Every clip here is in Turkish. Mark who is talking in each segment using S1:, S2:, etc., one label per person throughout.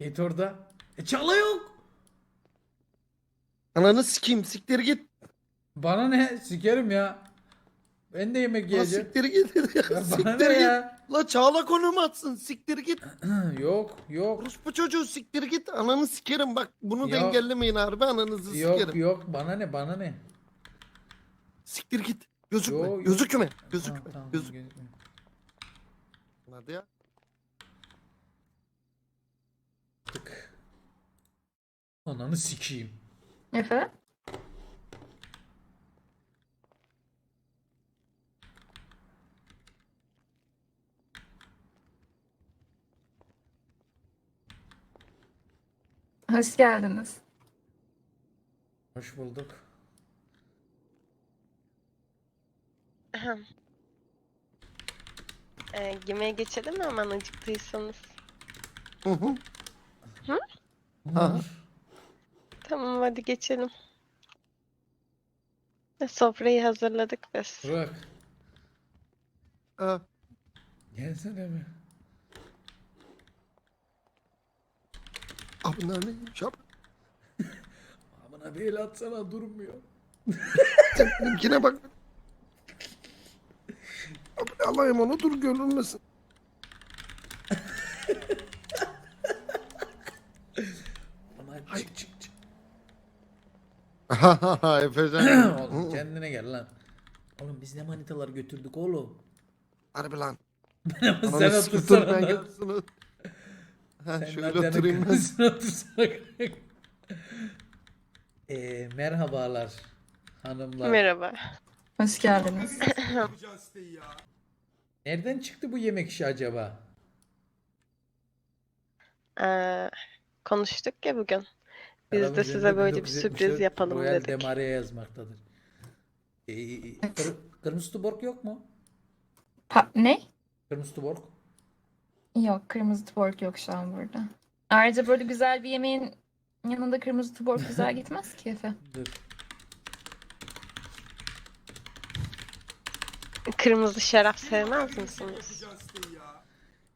S1: Git orada. E çala yok.
S2: Ananı sikeyim siktir git.
S1: Bana ne? Sikerim ya. Ben de yemek
S2: La
S1: yiyeceğim.
S2: siktir git.
S1: Ya bana
S2: siktir
S1: ne
S2: git.
S1: ya?
S2: La Çağla konum atsın siktir git.
S1: yok yok.
S2: Orospu çocuğu siktir git. Ananı sikerim bak bunu da
S1: Yok.
S2: engellemeyin harbi ananızı
S1: Yok
S2: sikerim.
S1: yok bana ne bana ne?
S2: Siktir git. Gözükme.
S1: Yok, yok.
S2: Gözükme. Gözükme. Gözükme.
S1: gözükme.
S2: Hadi ya.
S1: Tık. Ananı sikeyim.
S3: Efe? Hoş geldiniz.
S1: Hoş bulduk.
S4: Ahem. Ee, yemeğe geçelim mi hemen acıktıysanız?
S2: Hı hı.
S1: Aha.
S4: Tamam hadi geçelim. Sofrayı hazırladık biz.
S1: Burak.
S2: Ha.
S1: Gelsene mi?
S2: Abi ne Şap.
S1: Amına bir el atsana durmuyor.
S2: Sen benimkine bak. Abi alayım onu dur görünmesin.
S1: Ama çık çık çık.
S2: Efecan.
S1: oğlum kendine gel lan. Oğlum biz ne manitalar götürdük oğlum.
S2: Harbi lan.
S1: Sen
S2: Ananı
S1: otursana
S2: ben yarısını. Ha
S1: Sen
S2: şöyle
S1: Nadia'nın
S2: oturayım ben.
S1: karşısına otursana. Eee merhabalar hanımlar.
S4: Merhaba.
S3: Hoş geldiniz.
S1: Nereden çıktı bu yemek işi acaba?
S4: Ee, konuştuk ya bugün. Biz de size böyle bir
S1: 1974
S4: sürpriz yapalım
S1: Royal
S4: dedik.
S1: Demare yazmaktadır. Ee, kır, kırmızı tuborg yok mu?
S3: Pa- ne?
S1: Kırmızı tuborg.
S3: Yok, kırmızı tuborg yok şu an burada. Ayrıca böyle güzel bir yemeğin yanında kırmızı tuborg güzel gitmez ki Efe.
S1: Dur.
S4: Kırmızı şarap sevmez misiniz?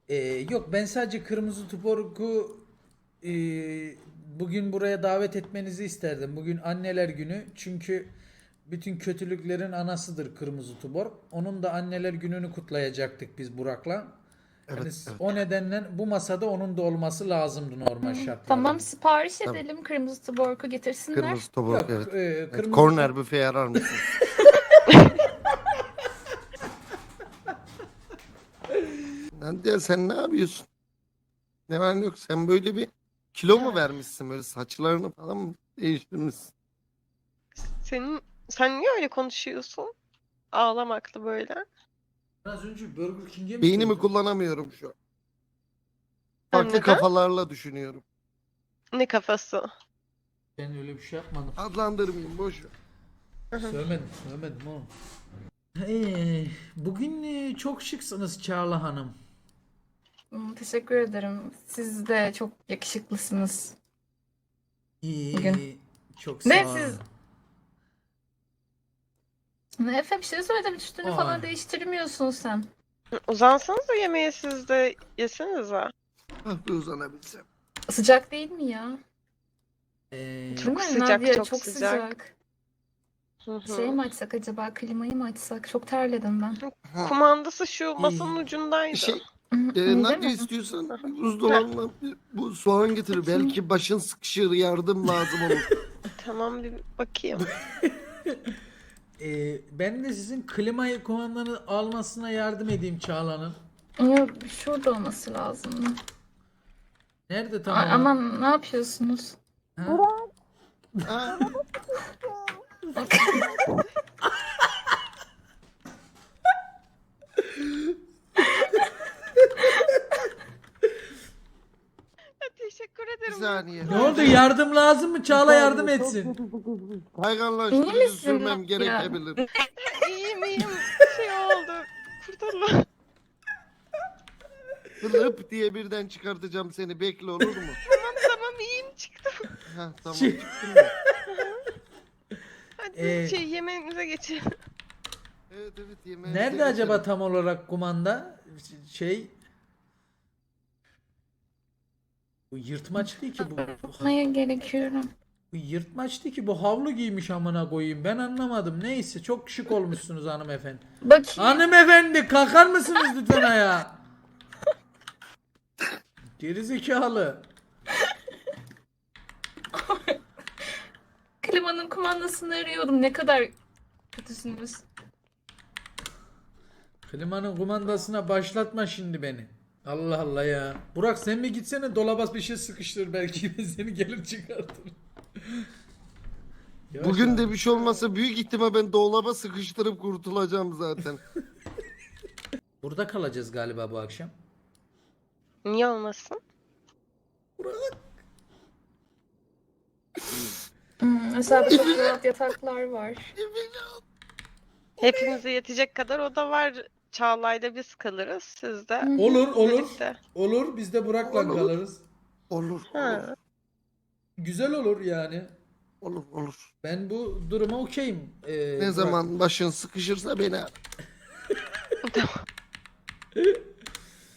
S1: Ee, yok ben sadece kırmızı tuborgu e, bugün buraya davet etmenizi isterdim. Bugün anneler günü çünkü bütün kötülüklerin anasıdır kırmızı tuborg. Onun da anneler gününü kutlayacaktık biz Burak'la.
S2: Evet,
S1: Hani
S2: evet.
S1: O nedenle bu masada onun da olması lazımdı normal şartlarda.
S3: Tamam, sipariş
S2: Tamam.
S3: edelim. Kırmızı tuborgu getirsinler.
S2: Kırmızı
S1: Yok,
S2: evet.
S1: e,
S2: evet.
S1: kırmızı
S2: Corner büfe arar mısın? Nadia sen ne yapıyorsun? Ne var ne yok sen böyle bir kilo mu vermişsin böyle saçlarını falan mı değiştirmişsin?
S4: Senin, sen niye öyle konuşuyorsun? Ağlamaklı böyle.
S1: Az önce Burger King'e mi
S2: Beynimi
S1: sordun?
S2: kullanamıyorum şu an. Farklı
S4: Neden?
S2: kafalarla düşünüyorum.
S4: Ne kafası?
S1: Ben öyle bir şey yapmadım.
S2: Adlandırmayayım boş ver.
S1: Söylemedim, söylemedim oğlum. Ee, bugün e, çok şıksınız Çağla Hanım.
S3: Teşekkür ederim. Siz de çok yakışıklısınız.
S1: İyi,
S3: Bugün.
S1: çok
S3: Ne
S1: sağ olun.
S3: siz- Efe bir şey söyledim. Üstünü
S1: Ay.
S3: falan değiştirmiyorsun sen.
S4: Uzansanız da yemeği siz de yesenize.
S2: Ah bir uzanabilsem.
S3: Sıcak değil mi ya?
S1: Ee,
S4: Çok
S3: Değil mi?
S4: sıcak,
S3: Nadia,
S4: çok
S3: çok
S4: sıcak.
S3: sıcak.
S4: Hı hı.
S3: Şey mi açsak acaba? Klimayı mı açsak? Çok terledim ben.
S2: Ha,
S4: Kumandası şu masanın ucundaydı.
S2: şey, E, Nadia
S3: mi?
S2: istiyorsan buzdolabına bu soğan getir. Belki başın sıkışır yardım lazım olur.
S4: Tamam bir bakayım.
S1: e, ben de sizin klimayı kumandanı almasına yardım edeyim Çağla'nın.
S3: Yok, şurada olması lazım.
S1: Nerede
S3: A-
S1: tam olarak?
S3: aman ne yapıyorsunuz?
S1: Ha?
S2: Ha,
S4: Teşekkür
S2: bir
S4: ederim.
S2: Saniye.
S1: Ne oldu yardım lazım mı? Çağla yardım etsin.
S3: İyi
S2: Hayvanlaştırıcı
S3: misin
S2: sürmem gerekebilir.
S4: İyiyim iyiyim. Şey oldu. Kurtarın.
S2: Hılıp diye birden çıkartacağım seni. Bekle olur mu?
S4: tamam tamam iyiyim çıktım.
S2: Ha tamam
S1: Şey-
S2: çıktın mı?
S4: Hadi
S1: Ee,
S4: şey yemeğimize geçelim.
S2: Evet evet yemeğe.
S1: Nerede acaba tam olarak kumanda? Şey Bu yırtmaç değil ki bu. Bu,
S3: Neye gerekiyorum?
S1: bu yırtmaç değil ki bu havlu giymiş amına koyayım. Ben anlamadım. Neyse çok şık olmuşsunuz hanımefendi.
S3: Bakayım.
S1: Hanımefendi kalkar mısınız lütfen ayağa? Gerizekalı.
S3: Klimanın kumandasını arıyordum. Ne kadar kötüsünüz.
S1: Klimanın kumandasına başlatma şimdi beni. Allah Allah ya. Burak sen mi gitsene dolaba bir şey sıkıştır belki de seni gelir çıkartır. Yavaş
S2: Bugün de bir şey olmasa büyük ihtimal ben dolaba sıkıştırıp kurtulacağım zaten.
S1: Burada kalacağız galiba bu akşam.
S4: Niye olmasın?
S3: Hmm, aşağıda çok rahat yataklar var.
S4: Hepimize yetecek kadar oda var. Çağlay'da biz kalırız. Siz de.
S1: Olur olur.
S4: birlikte.
S1: Olur biz de Burak'la
S2: Olur.
S1: kalırız.
S2: Olur, olur,
S4: Ha.
S1: Güzel olur yani.
S2: olur, olur.
S1: Ben bu duruma okeyim. Ee,
S2: Ne
S1: Burak.
S2: zaman başın sıkışırsa beni ar.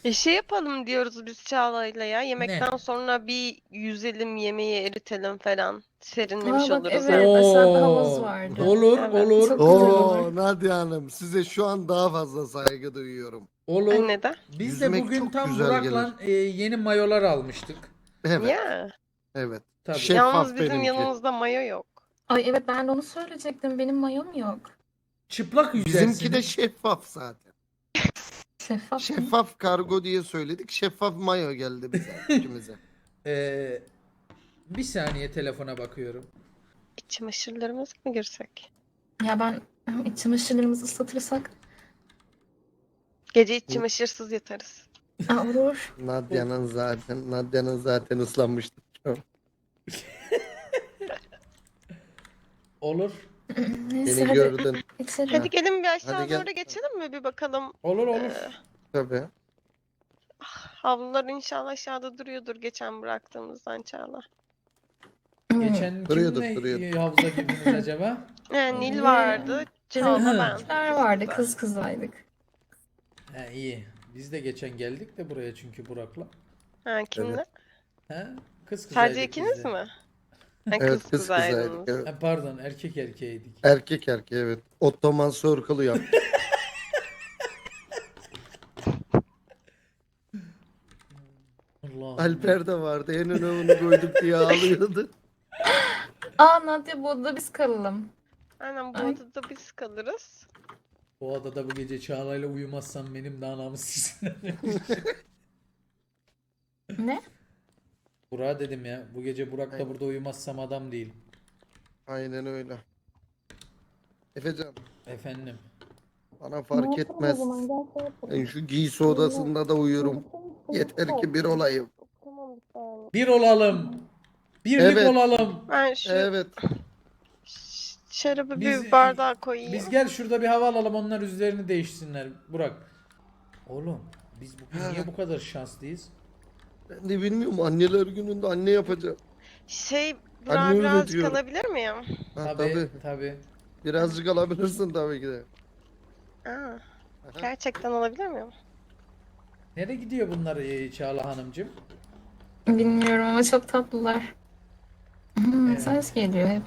S4: E şey yapalım diyoruz biz Çağla'yla ya. Yemekten sonra bir yüzelim, yemeği eritelim falan. Serinlemiş
S3: Aa, bak,
S4: oluruz.
S3: evet. havuz vardı.
S1: Olur
S4: Evet.
S1: olur.
S3: Çok güzel
S2: Oo
S3: olur.
S2: Nadia Hanım size şu an daha fazla saygı duyuyorum.
S1: Olur.
S4: Ay, Neden?
S1: Biz de
S2: Yüzmek
S1: bugün
S2: çok
S1: tam
S2: güzel
S1: Burak'la e, yeni mayolar almıştık.
S2: Evet,
S4: Ya.
S2: evet.
S1: Tabii.
S2: Şey-
S4: Yalnız
S2: Şeffaf
S4: bizim
S2: benimki.
S4: yanımızda mayo yok.
S3: Ay evet ben de onu söyleyecektim. Benim mayom yok.
S1: Çıplak yüzersin.
S2: Bizimki de şeffaf zaten.
S3: Şeffaf mı?
S2: Şeffaf kargo diye söyledik. Şeffaf mayo geldi bize ikimize.
S1: Ee, bir saniye telefona bakıyorum.
S4: İç çamaşırlarımız mı girsek?
S3: Ya ben iç çamaşırlarımızı ıslatırsak
S4: Gece iç çamaşırsız yatarız.
S3: Aa, olur.
S2: Nadia'nın zaten Nadia'nın zaten ıslanmıştı.
S1: Olur.
S3: Neyse
S2: Beni
S3: hadi
S2: gördün
S3: içelim.
S4: Hadi gelin bir aşağı
S2: Hadi gel.
S4: doğru geçelim mi bir bakalım.
S1: Olur olur.
S4: Ee,
S2: tabii.
S4: havlular inşallah aşağıda duruyordur geçen bıraktığımızdan Çağla.
S1: Geçen
S2: Duruyordur,
S1: kimle
S2: duruyordur.
S1: havuza girdiniz acaba?
S4: Ee, Nil vardı, Çağla ben.
S3: Bizler vardı kız kızaydık.
S1: He iyi. Biz de geçen geldik de buraya çünkü Burak'la.
S4: Ha, kimle?
S1: He? Kız kızaydık
S4: Sadece
S1: biz
S4: ikiniz
S1: de.
S4: mi? Ha,
S2: Evet
S4: kız
S2: kız
S4: kızaydınız.
S2: kızaydık. Evet.
S1: Ha, pardon erkek erkeğiydik.
S2: Erkek erkeğe evet. Ottoman Circle'ı yap.
S1: Allah.
S2: Alper de vardı. En öne onu koyduk diye ağlıyordu.
S3: Aa Nadia bu odada biz kalalım.
S4: Aynen bu
S3: Ay.
S4: odada biz kalırız.
S1: Bu adada bu gece Çağla'yla uyumazsam benim de anamı sizin.
S3: Ne?
S1: Burak'a dedim ya. Bu gece Burak'la
S2: Aynen.
S1: burada uyumazsam adam değil.
S2: Aynen öyle. Efecan
S1: Efendim.
S2: bana fark etmez. Ben şu giysi odasında da uyurum. Yeter ki bir olayım.
S4: Bir
S1: olalım. Birlik
S2: Evet.
S1: olalım.
S4: Ben şu
S2: Evet.
S4: ş- şarabı
S1: Biz-
S4: bir bardağa koyayım.
S1: Biz gel şurada bir hava alalım onlar üzerine değişsinler. Burak. Oğlum biz bugün niye bu kadar şanslıyız?
S2: Ben de bilmiyorum anneler gününde anne yapacağım.
S4: Şey, Burak'a
S2: öyle
S4: birazcık
S2: diyorum.
S4: alabilir miyim?
S2: Ha,
S1: Tabii
S2: tabii.
S1: tabii.
S2: Birazcık alabilirsin tabii ki de.
S4: Aa, gerçekten alabilir miyim?
S1: Nereye gidiyor bunlar e, Çağla Hanımcığım?
S3: Bilmiyorum ama çok tatlılar. Hmm,
S1: Evet.
S3: ses geliyor hep.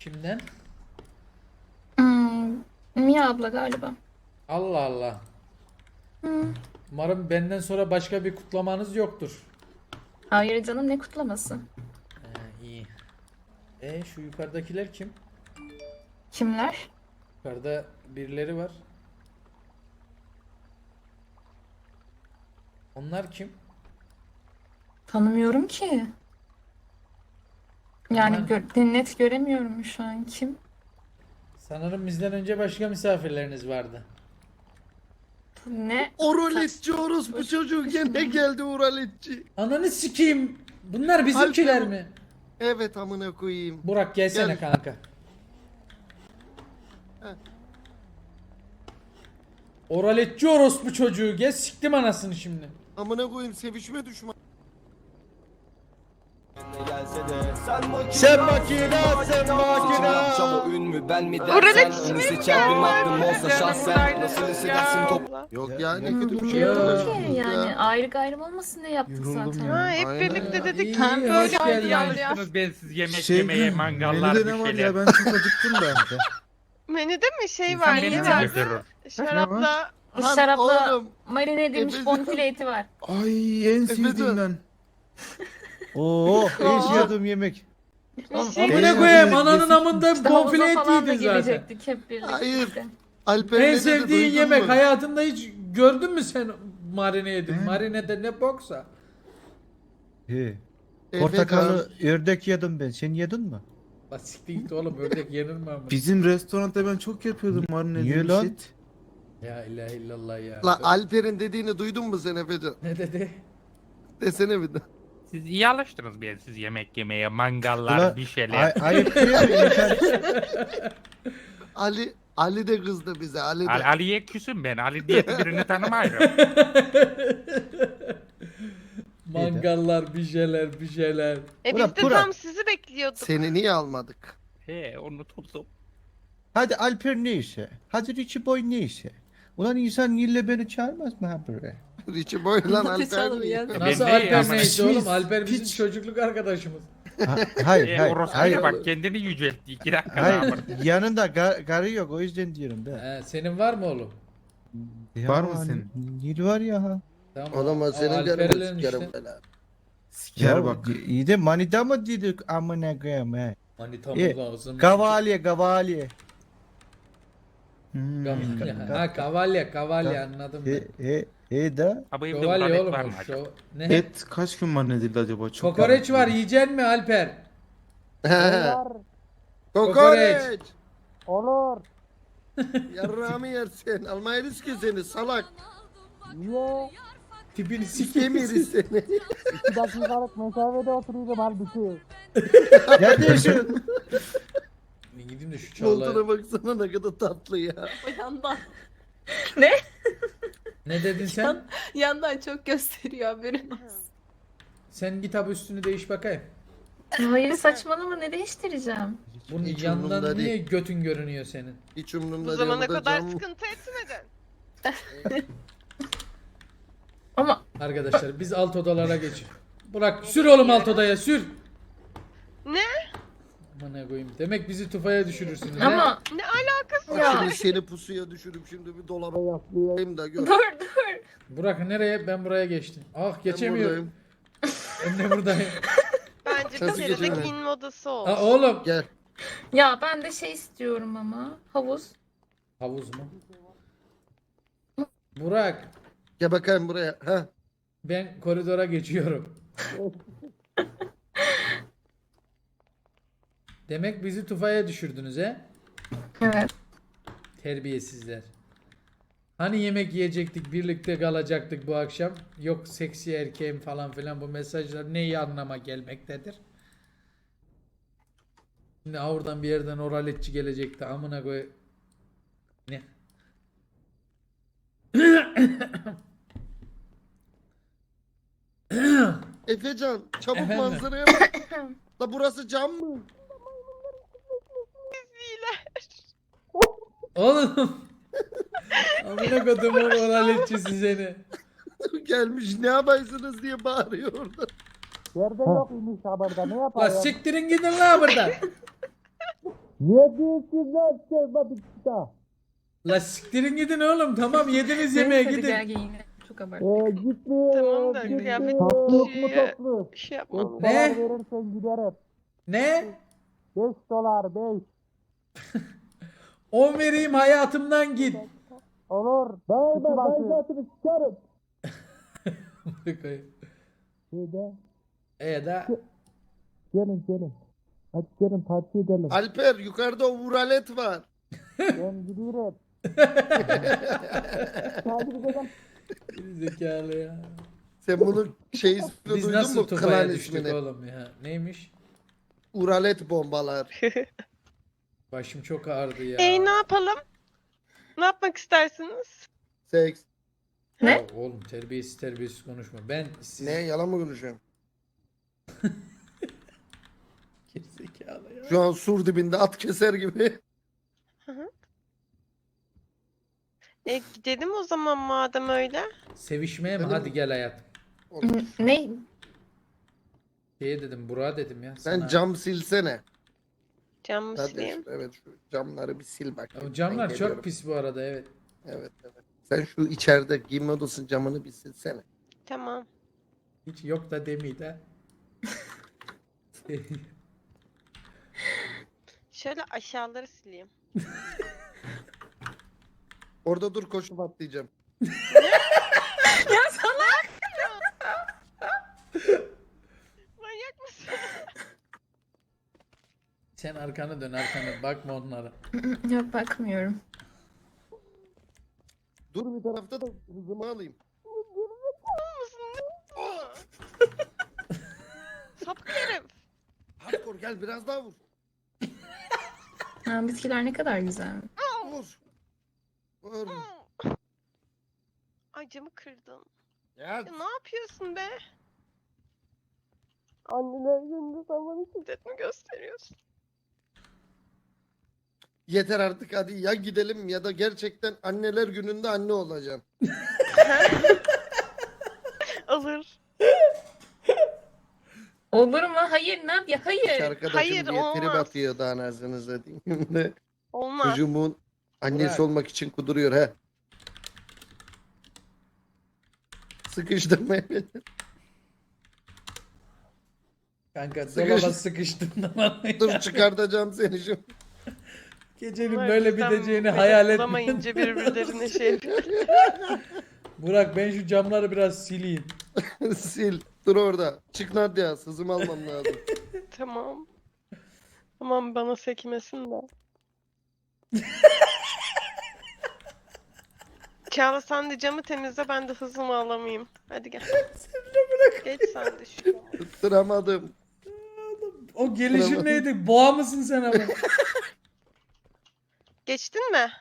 S1: Kimden?
S3: Hmm, Mia abla galiba.
S1: Allah Allah.
S3: Hmm.
S1: Umarım benden sonra başka bir kutlamanız yoktur.
S3: Hayır canım ne kutlaması?
S1: He, iyi. E şu yukarıdakiler kim?
S3: Kimler?
S1: Yukarıda birileri var. Onlar kim?
S3: Tanımıyorum ki. Yani gö- net göremiyorum şu an kim.
S1: Sanırım bizden önce başka misafirleriniz vardı.
S3: Ne?
S2: Oraletçi orospu çocuğu gene geldi oraletçi.
S1: Ananı sikeyim. Bunlar bizimkiler mi?
S2: Evet amına koyayım.
S1: Burak gelsene
S2: Gel.
S1: kanka.
S2: Heh.
S1: Oraletçi orospu çocuğu. Gel siktim anasını şimdi.
S2: Amına koyayım sevişme düşman.
S5: Sen makina, sen makina.
S6: Çabo ün mü ben mi dersen
S4: mi
S6: seçer bir aklım olsa şahsen? Nasıl
S4: Ya
S6: hissedersin top.
S2: Yok ya ne kötü bir şey
S1: Ya.
S2: yapıyorsunuz
S3: Yani
S2: ya.
S3: ayrı ayrım olmasın diye yaptık zaten.
S2: ya.
S4: Ha, hep birlikte dedik.
S1: Hoş
S4: böyle yavruya.
S7: Yaptınız ben siz yemek
S5: Şey,
S7: yemeye mangallar bir
S5: ne var
S7: şeyler.
S5: ya ben çok acıktım da.
S4: Menüde mi şey
S7: İnsan
S4: var?
S7: beni
S4: Ne var? Şarapla.
S2: Lan
S3: Şarapla marine edilmiş bonfile eti var.
S5: Ay en
S2: Efecan.
S5: sevdiğimden. Oo, en sevdiğim yemek.
S4: Şey-
S1: Amına koyayım ananın amında bonfile
S3: da
S1: etiydin zaten.
S3: gelecektik hep birlikte.
S2: Hayır. Alper
S1: En sevdiğin yemek
S2: mu?
S1: hayatında hiç gördün mü sen marine yedin?
S5: He.
S1: Marinede ne boksa.
S5: He. Portakalı ördek yedim ben. Sen yedin mi?
S1: Bak siktir git oğlum ördek yenir mi ama?
S5: Bizim restoranda ben çok yapıyordum marine edilmiş
S2: lan?
S5: et.
S1: Ya ilahe illallah ya.
S2: La Alper'in dediğini duydun mu sen Efecan?
S1: Ne dedi?
S2: Desene bir de.
S7: Siz iyi alıştınız ben siz yemek yemeye mangallar
S5: Ulan,
S7: bir şeyler.
S5: Ay, ayıp değil mi? İnsan-
S2: Ali Ali de kızdı bize. Ali de.
S7: Ali, Ali'ye küsüm ben. Ali diye birini tanımıyorum.
S1: Mangallar bir şeyler bir şeyler.
S4: E
S5: Ulan
S4: biz de
S5: Burak.
S4: tam sizi bekliyorduk.
S2: Seni niye almadık?
S7: He unutuldum.
S5: Hadi Alper neyse. Hadi Richie Boy neyse. Ulan insan yille beni çağırmaz mı ha buraya?
S2: Richie Boy lan Alper.
S7: Ben
S1: Nasıl
S7: de
S1: Alper
S7: ama-
S1: neyse oğlum? Alper bizim çocukluk arkadaşımız.
S5: Ha- hayır,
S7: E,
S5: hayır, hayır.
S7: bak kendini yüceltti. iki dakika
S5: Hayır,
S7: daha.
S5: yanında gar, garı yok o yüzden diyorum ben.
S1: He, senin var mı oğlum?
S5: Ya,
S7: Var
S5: mı senin? Nil var ya ha.
S1: Tamam.
S2: Oğlum senin
S1: Alper'lerin
S2: canın
S1: işte.
S2: sikerim.
S5: Ya
S7: Siker
S5: bak. İyi de manita mı dedik amına koyayım he.
S1: Manitamız
S5: İyi.
S1: lazım.
S5: Kavalye, kavalye. Hmm.
S1: Ha kavalye kavalye anladım ben.
S5: he, he da.
S7: Abi evde uralet
S1: oğlum
S7: var mı acaba?
S1: şu. Ne?
S5: Et kaç gün marine edildi acaba? Çok
S1: Kokoreç var yiyecek mi Alper?
S2: Kokoreç. Olur. Yarrağımı yersin. Almayırız ki seni salak.
S1: Tipini sikeyim.
S2: Sikemiriz seni.
S5: Ne diyorsun?
S1: Ben gideyim de şu çağla.
S2: Koltuğuna baksana ne kadar tatlı ya.
S8: Yandan,
S1: Ne dedin sen?
S8: yandan çok gösteriyor haberin olsun.
S1: Sen git abi üstünü değiş bakayım.
S3: Hayır saçmalama ne değiştireceğim?
S1: Bunun
S2: Hiç
S1: yandan
S2: umurumda
S1: niye
S2: değil.
S1: götün görünüyor senin?
S2: Hiç umurumda
S4: Bu
S2: değil.
S4: zamana
S2: Burada
S4: kadar
S2: cam-
S4: sıkıntı etmedin.
S3: Ama
S1: Arkadaşlar biz alt odalara geçin. Bırak sür oğlum alt odaya sür.
S4: Ne?
S1: Aman koyayım. Demek bizi tufaya düşürürsünüz. he?
S3: ama
S4: Ne alakası
S2: Bak
S3: Ya.
S2: Şimdi seni pusuya düşürüp şimdi bir dolaba yapayım da gör.
S3: dur dur.
S1: Burak nereye? Ben buraya geçtim. Ah
S2: Ben
S1: geçemiyorum.
S2: buradayım.
S1: Ben de buradayım.
S4: Bence bir
S2: Nasıl
S4: kere de
S2: geçemedin?
S4: giyinme odası olsun.
S1: Ha oğlum.
S2: Gel.
S3: Ya ben de şey istiyorum ama havuz.
S1: Havuz mu? Burak
S2: Gel bakayım buraya. Ha.
S1: ben koridora geçiyorum. Demek bizi tufaya düşürdünüz he?
S3: Evet.
S1: Terbiyesizler. Hani yemek yiyecektik, birlikte kalacaktık bu akşam. Yok seksi erkeğim falan filan bu mesajlar neyi anlama gelmektedir? Şimdi oradan bir yerden oraletçi gelecekti. Amına koy. Ne?
S2: Efecan çabuk
S1: Efendim?
S2: manzaraya bak. La burası cam mı?
S1: Oğlum. Amına kodumun oraletçisi seni.
S2: Gelmiş ne yapaysınız diye bağırıyor orada.
S1: La siktirin gidin la buradan. La siktirin gidin oğlum tamam yediniz yemeğe
S3: Neyse,
S1: gidin.
S3: Çok abarttık.
S4: Tamam da kıyafet kişiye şey yapmam.
S1: Ne? Ne? 5 dolar 5. 10 vereyim hayatımdan git. Olur. Ben ben hayatımı sikerim. E da
S2: Alper yukarıda uralet var.
S1: zekalı ya.
S2: Sen bunu şey
S1: Biz
S2: duydun
S1: nasıl
S2: mu?
S1: tufaya
S2: Klan
S1: düştük
S2: ismini.
S1: oğlum ya? Neymiş?
S2: Uralet bombalar.
S1: Başım çok ağrıdı ya.
S4: E ne yapalım? Ne yapmak istersiniz?
S2: Seks.
S3: Ne?
S1: Ya oğlum terbiyesiz terbiyesiz konuşma. Ben siz...
S2: Ne yalan mı konuşuyorum? Şu an sur dibinde at keser gibi.
S4: E gidelim o zaman madem öyle.
S1: Sevişmeye mi? Hadi
S2: mi?
S1: gel hayatım.
S2: Olur.
S3: Ne?
S1: Şeye dedim Burak'a dedim ya.
S2: Sen
S1: sana.
S2: cam silsene.
S4: Cam
S2: Hadi
S4: sileyim.
S2: şu- evet şu camları bir sil bak.
S1: O camlar
S2: Ben
S1: çok pis bu arada evet.
S2: Evet evet. Sen şu içeride giyinme odasının camını bir silsene.
S4: Tamam.
S1: Hiç yok da demeydi ha.
S4: Şöyle aşağıları sileyim.
S2: Orada dur koşup atlayacağım.
S4: Manyak mısın?
S1: Sen arkanı dön arkanı bakma onlara.
S3: Yok bakmıyorum.
S2: Dur bir tarafta da hızımı alayım.
S4: Sapık herif.
S2: Hardcore gel biraz daha vur.
S3: Ha, bitkiler ne kadar güzel.
S2: Vur. Vur.
S4: Ay camı kırdın.
S2: Ya
S4: Ya ne yapıyorsun be? Anneler gününde sen bana şiddet mi gösteriyorsun?
S2: Yeter artık hadi ya gidelim ya da gerçekten anneler gününde anne olacaksın.
S4: Alır.
S3: Olur mu? Hayır Nadia hayır.
S2: Arkadaşım
S4: hayır,
S2: diye trip
S4: olmaz.
S2: atıyor daha anasını satayım.
S4: Olmaz.
S2: Çocuğumun annesi
S1: Burak.
S2: olmak için kuduruyor he. Sıkıştırmaya
S1: Kanka
S2: Sıkış-
S1: dolaba sıkıştın.
S2: Dur çıkartacağım seni şimdi.
S1: Gecenin
S4: Bunlar
S1: böyle
S4: bizden
S1: biteceğini hayal etmeyin.
S4: bulamayınca birbirlerine şey yapıyor.
S1: Burak ben şu camları biraz sileyim.
S2: Sil. Dur orada. Çık Nadia. Sızım almam lazım.
S4: Tamam. Tamam bana sekmesin de. Çağla sen de camı temizle ben de hızımı alamayayım. Hadi gel. Geç sen de şu.
S2: Tutturamadım.
S1: O gelişin
S2: Bravo.
S1: neydi? Boğa mısın sen ama?
S4: Geçtin mi?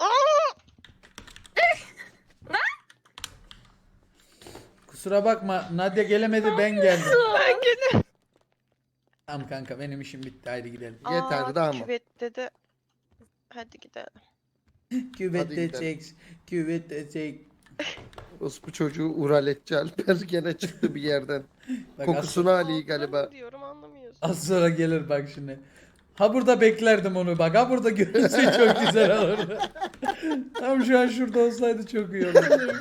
S1: Kusura bakma Nadia gelemedi ben geldim.
S4: Ben geliyorum.
S1: Tamam kanka benim işim bitti haydi gidelim.
S2: Yeterli
S4: Aa,
S2: ama.
S4: Küvette de. Hadi gidelim.
S1: Küvette
S2: gidelim.
S1: çek. Küvette çek.
S2: Orospu çocuğu Uraletçi Alper gene çıktı bir yerden.
S1: Bak az,
S2: Kokusunu Ali
S4: Ağzına
S2: galiba.
S4: mı diyorum anlamıyorsun.
S1: az sonra gelir bak şimdi. Ha burada beklerdim onu bak. Ha burada görünse çok güzel olurdu. Tam şu an şurada olsaydı çok iyi olurdu.